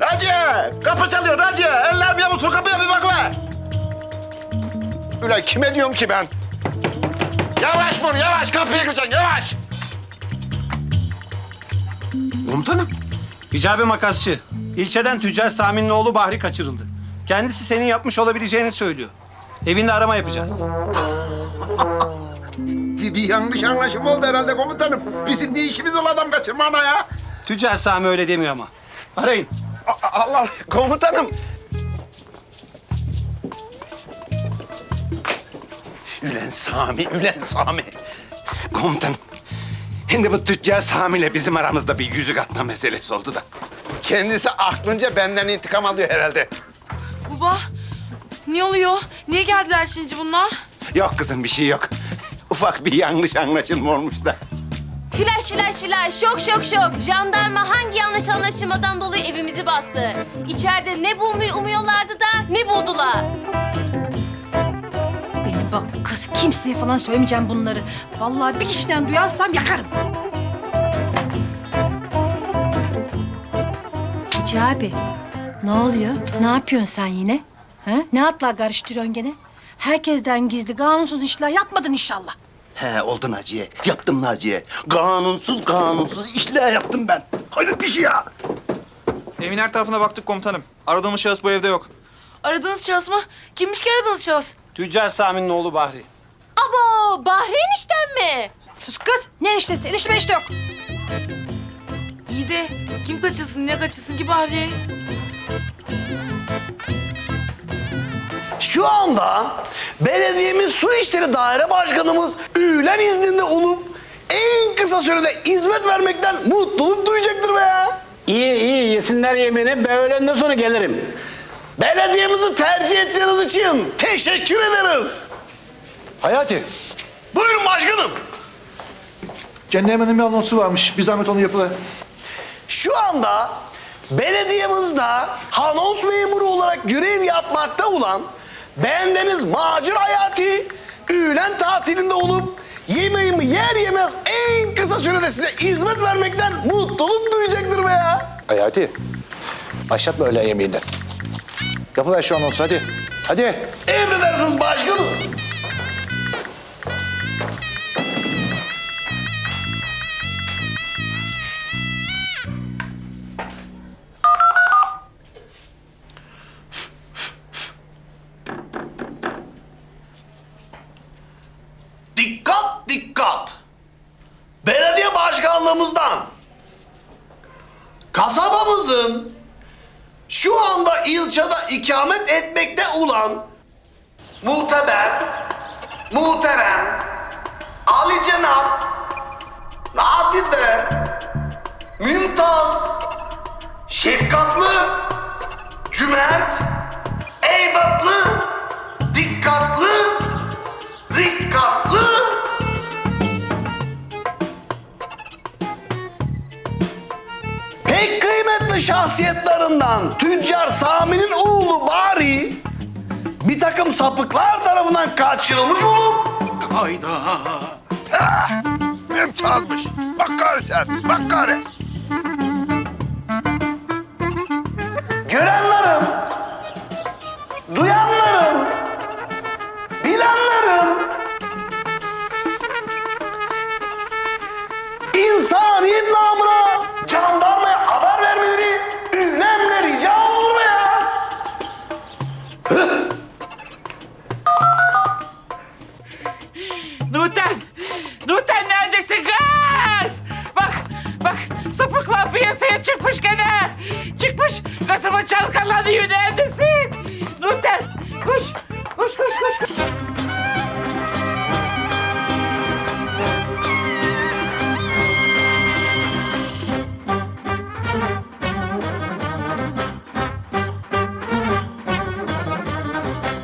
Naciye! Kapı çalıyor Naciye. Ellerim yavuz şu kapıya bir bak be. Ulan kime diyorum ki ben? Yavaş vur yavaş kapıyı kıracaksın yavaş. Komutanım. Hicabi makasçı. İlçeden tüccar Sami'nin oğlu Bahri kaçırıldı. Kendisi senin yapmış olabileceğini söylüyor. Evinde arama yapacağız. Bir, bir yanlış anlaşılma oldu herhalde komutanım. Bizim ne işimiz ol adam kaçırmana ya? Tüccar Sami öyle demiyor ama. Arayın. A- Allah komutanım. Ülen Sami, Ülen Sami. Komutanım. Şimdi bu tüccar Sami ile bizim aramızda bir yüzük atma meselesi oldu da. Kendisi aklınca benden intikam alıyor herhalde. Baba, ne oluyor? Niye geldiler şimdi bunlar? Yok kızım bir şey yok. Ufak bir yanlış anlaşılma olmuş da. Flash flash flash şok şok şok. Jandarma hangi yanlış anlaşılmadan dolayı evimizi bastı? İçeride ne bulmayı umuyorlardı da ne buldular? Benim bak kız kimseye falan söylemeyeceğim bunları. Vallahi bir kişiden duyarsam yakarım. Hicabi, ne oluyor? Ne yapıyorsun sen yine? Ha? Ne atlar karıştırıyorsun gene? Herkesten gizli kanunsuz işler yapmadın inşallah. He oldu Naciye. Yaptım Naciye. Kanunsuz kanunsuz işler yaptım ben. Hayret bir şey ya. Evin her tarafına baktık komutanım. Aradığımız şahıs bu evde yok. Aradığınız şahıs mı? Kimmiş ki aradığınız şahıs? Tüccar Sami'nin oğlu Bahri. Abo Bahri enişten mi? Sus kız, ne eniştesi? Enişte enişte yok. İyi de kim kaçırsın, ne kaçırsın ki Bahri? Şu anda belediyemiz su işleri daire başkanımız ülen izninde olup en kısa sürede hizmet vermekten mutluluk duyacaktır be ya. İyi iyi yesinler yemeğini. Ben öğlenden sonra gelirim. Belediyemizi tercih ettiğiniz için teşekkür ederiz. Hayati, Buyurun başkanım. kendi hemenin bir anonsu varmış. Bir zahmet onu yapıver. Şu anda belediyemizde anons memuru olarak görev yapmakta olan bendeniz Macir Hayati ülen tatilinde olup yemeğimi yer yemez en kısa sürede size hizmet vermekten mutluluk duyacaktır be ya. Hayati, başlatma öğlen yemeğinden. Yapıver şu anonsu hadi. Hadi. Emredersiniz başkanım. Dikkat dikkat. Belediye başkanlığımızdan kasabamızın şu anda ilçede ikamet etmekte olan muteber, muhterem, Ali Cenap, Nadide, Mümtaz, şefkatli, cömert, eybatlı, dikkatli, pek kıymetli şahsiyetlerinden Tüccar Sami'nin oğlu Bari bir takım sapıklar tarafından kaçırılmış olup Hayda. Ah, Mümtazmış. Bak gari sen. Bak gari.